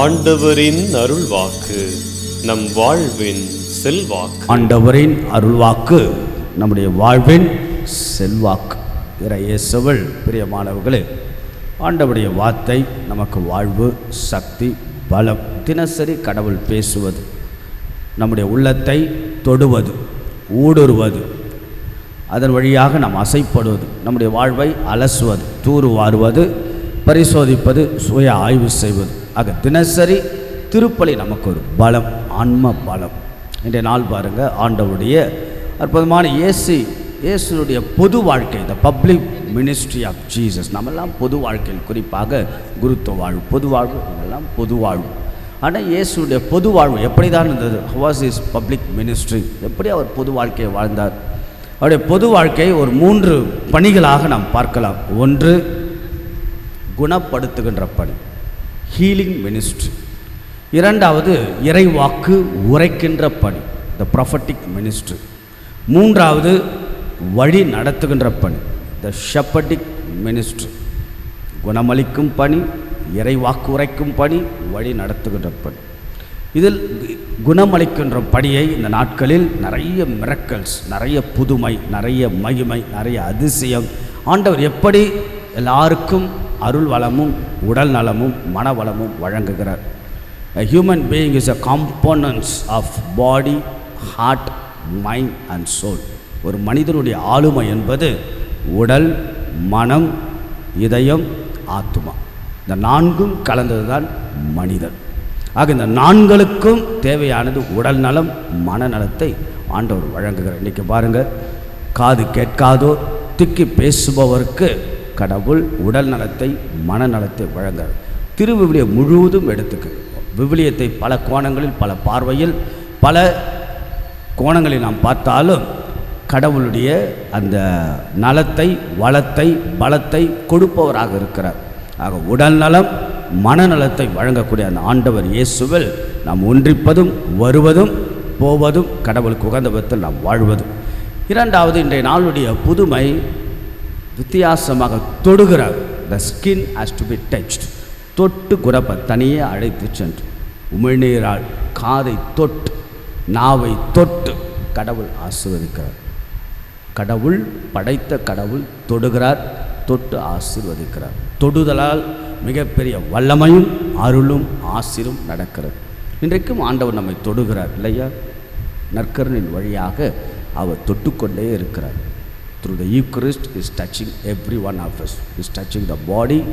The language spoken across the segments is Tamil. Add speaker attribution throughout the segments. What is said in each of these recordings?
Speaker 1: ஆண்டவரின் அருள்வாக்கு நம் வாழ்வின் செல்வாக்கு.
Speaker 2: ஆண்டவரின் அருள்வாக்கு நம்முடைய வாழ்வின் செல்வாக்கு. இறையேசவள் பிரியமானவர்களே ஆண்டவருடைய வார்த்தை நமக்கு வாழ்வு சக்தி பலம் தினசரி கடவுள் பேசுவது நம்முடைய உள்ளத்தை தொடுவது ஊடுருவது அதன் வழியாக நாம் அசைப்படுவது நம்முடைய வாழ்வை அலசுவது தூர்வாருவது பரிசோதிப்பது சுய ஆய்வு செய்வது. ஆக தினசரி திருப்பலி நமக்கு ஒரு பலம் ஆன்ம பலம். இன்றைய நாள் பாருங்கள் ஆண்டவுடைய அற்புதமான இயேசு இயேசுடைய பொது வாழ்க்கை இந்த பப்ளிக் மினிஸ்ட்ரி ஆஃப் ஜீசஸ் நம்மெல்லாம் பொது வாழ்க்கையில் குறிப்பாக குருத்துவ வாழ்வு பொது வாழ்வு நம்மெல்லாம் பொது வாழ்வு. ஆனால் இயேசுடைய பொது வாழ்வு எப்படி தான் இருந்தது வாஸ் இஸ் பப்ளிக் மினிஸ்ட்ரி எப்படி அவர் பொது வாழ்க்கையை வாழ்ந்தார்? அவருடைய பொது வாழ்க்கையை ஒரு மூன்று பணிகளாக நாம் பார்க்கலாம். ஒன்று குணப்படுத்துகின்ற பணி. ஹீலிங் மினிஸ்ட்ரி இரண்டாவது இறைவாக்கு உரைக்கின்ற பணி த ப்ரொஃபட்டிக் மினிஸ்ட்ரி மூன்றாவது வழி நடத்துகின்ற பணி த ஷப்பட்டிக் மினிஸ்ட்ரி குணமளிக்கும் பணி இறைவாக்கு உரைக்கும் பணி வழி நடத்துகின்ற பணி. இதில் குணமளிக்கின்ற பணியை இந்த நாட்களில் நிறைய மிரக்கல்ஸ் நிறைய புதுமை நிறைய மகிமை நிறைய அதிசயம் ஆண்டவர் எப்படி எல்லாருக்கும் அருள் வளமும் உடல் நலமும் மனவளமும் வழங்குகிறார். A human being is a components of body, heart, mind and soul. ஒரு மனிதனுடைய ஆளுமை என்பது உடல் மனம் இதயம் ஆத்துமா இந்த நான்கும் கலந்தது தான் மனிதன். ஆக இந்த நான்களுக்கும் தேவையானது உடல் நலம் மனநலத்தை ஆண்டவர் வழங்குகிறார். இன்றைக்கி பாருங்கள் காது கேட்காதோர் திக்கி பேசுபவருக்கு கடவுள் உடல் நலத்தை மனநலத்தை வழங்குகிறார் திருவிவிலியம் முழுவதும் எடுத்துக்க. விவிலியத்தை பல கோணங்களில் பல பார்வையில் பல கோணங்களில் நாம் பார்த்தாலும் கடவுளுடைய அந்த நலத்தை வளத்தை பலத்தை கொடுப்பவராக இருக்கிறார். ஆக உடல் நலம் மனநலத்தை வழங்கக்கூடிய அந்த ஆண்டவர் இயேசுவில் நாம் ஒன்றிப்பதும் வருவதும் போவதும் கடவுளுக்கு உகந்த விதத்தில் நாம் வாழ்வதும். இரண்டாவது இன்றைய நாளுடைய புதுமை வித்தியாசமாக தொடுகிறார். The skin has to be touched தொட்டு குரப்ப தனியே அழைத்து சென்று. உமிழ்நீரால் காதை தொட்டு நாவை தொட்டு கடவுள் ஆசிர்வதிக்கிறார். கடவுள் படைத்த கடவுள் தொடுகிறார் தொட்டு ஆசிர்வதிக்கிறார். தொடுதலால் மிகப்பெரிய வல்லமையும் அருளும் ஆசிரும் நடக்கிறது. இன்றைக்கும் ஆண்டவர் நம்மை தொடுகிறார் இல்லையா? நற்கரனின் வழியாக அவர் தொட்டுக்கொண்டே இருக்கிறார். Through the Eucharist is touching every one of us, is touching the body,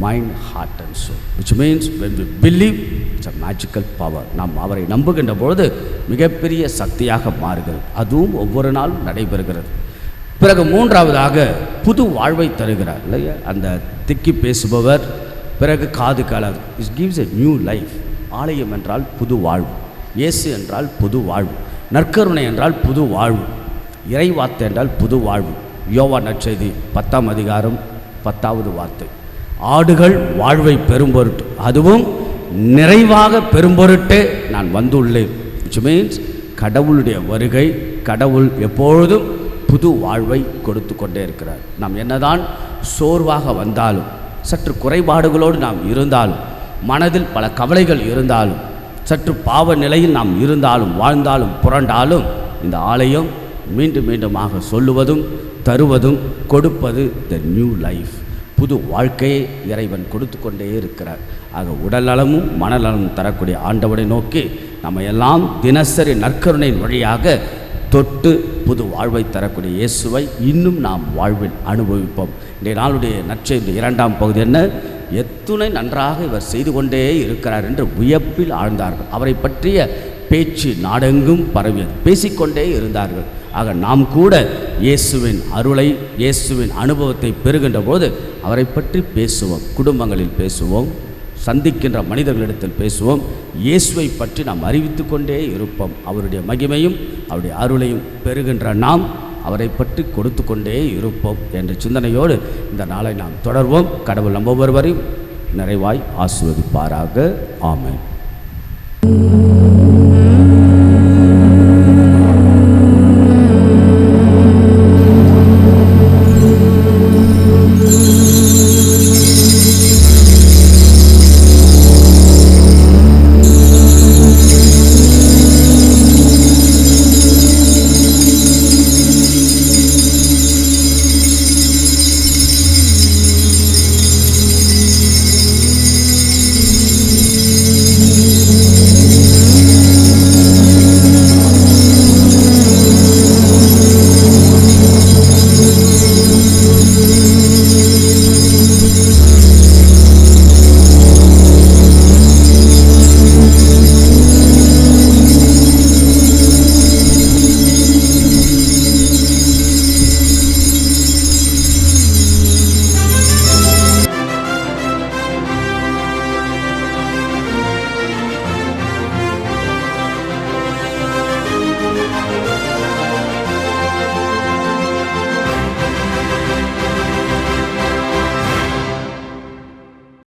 Speaker 2: mind, heart and soul. Which means when we believe, it's a magical power. நாம் அவரை நம்புகின்ற பொழுது மிகப்பெரிய சக்தியாக மாறுகிறது. அதுவும் ஒவ்வொரு நாளும் நடைபெறுகிறது. பிறகு மூன்றாவதாக புது வாழ்வை தருகிறார். இல்லையா? அந்த திக்கி பேசுபவர் பிறகு காது colour. Is gives a new life ஆலயம் என்றால் புது வாழ்வு. இயேசு என்றால் புது வாழ்வு. நற்கருணை என்றால் புது வாழ்வு. இறைவார்த்தை என்றால் புது வாழ்வு. யோவா நற்செய்தி பத்தாம் அதிகாரம் பத்தாவது வார்த்தை. ஆடுகள் வாழ்வை பெரும் பொருட்டு அதுவும் நிறைவாக பெரும்பொருட்டே நான் வந்துள்ளேன். விச் மீன்ஸ் கடவுளுடைய வருகை கடவுள் எப்பொழுதும் புது வாழ்வை கொடுத்து கொண்டே இருக்கிறார். நாம் என்னதான் சோர்வாக வந்தாலும் சற்று குறைபாடுகளோடு நாம் இருந்தாலும் மனதில் பல கவலைகள் இருந்தாலும் சற்று பாவ நிலையில் நாம் இருந்தாலும் வாழ்ந்தாலும் புரண்டாலும் இந்த ஆலயம் மீண்டும் மீண்டுமாக சொல்லுவதும் தருவதும் கொடுப்பது த நியூ லைஃப் புது வாழ்க்கையை இறைவன் கொடுத்து கொண்டே இருக்கிறார். ஆக உடல் நலமும் மனநலமும் தரக்கூடிய ஆண்டவனை நோக்கி நம்ம எல்லாம் தினசரி நற்கருணையின் வழியாக தொட்டு புது வாழ்வை தரக்கூடிய இயேசுவை இன்னும் நாம் வாழ்வில் அனுபவிப்போம். இன்றைய நாளுடைய நற்செய்தி இரண்டாம் பகுதி என்ன? எத்துணை நன்றாக இவர் செய்து கொண்டே இருக்கிறார் என்று வியப்பில் ஆழ்ந்தார்கள். அவரை பற்றிய பேச்சு நாடெங்கும் பரவியது. பேசிக்கொண்டே இருந்தார்கள். ஆக நாம் கூட இயேசுவின் அருளை இயேசுவின் அனுபவத்தை பெறுகின்ற போது அவரை பற்றி பேசுவோம். குடும்பங்களில் பேசுவோம். சந்திக்கின்ற மனிதர்களிடத்தில் பேசுவோம். இயேசுவை பற்றி நாம் அறிவித்து கொண்டே இருப்போம். அவருடைய மகிமையும் அவருடைய அருளையும் பெறுகின்ற நாம் அவரை பற்றி கொடுத்து கொண்டே இருப்போம் என்ற சிந்தனையோடு இந்த நாளை நாம் தொடர்வோம். கடவுள் நம்ப ஒருவரையும் நிறைவாய் ஆசிர்வதிப்பாராக. ஆமை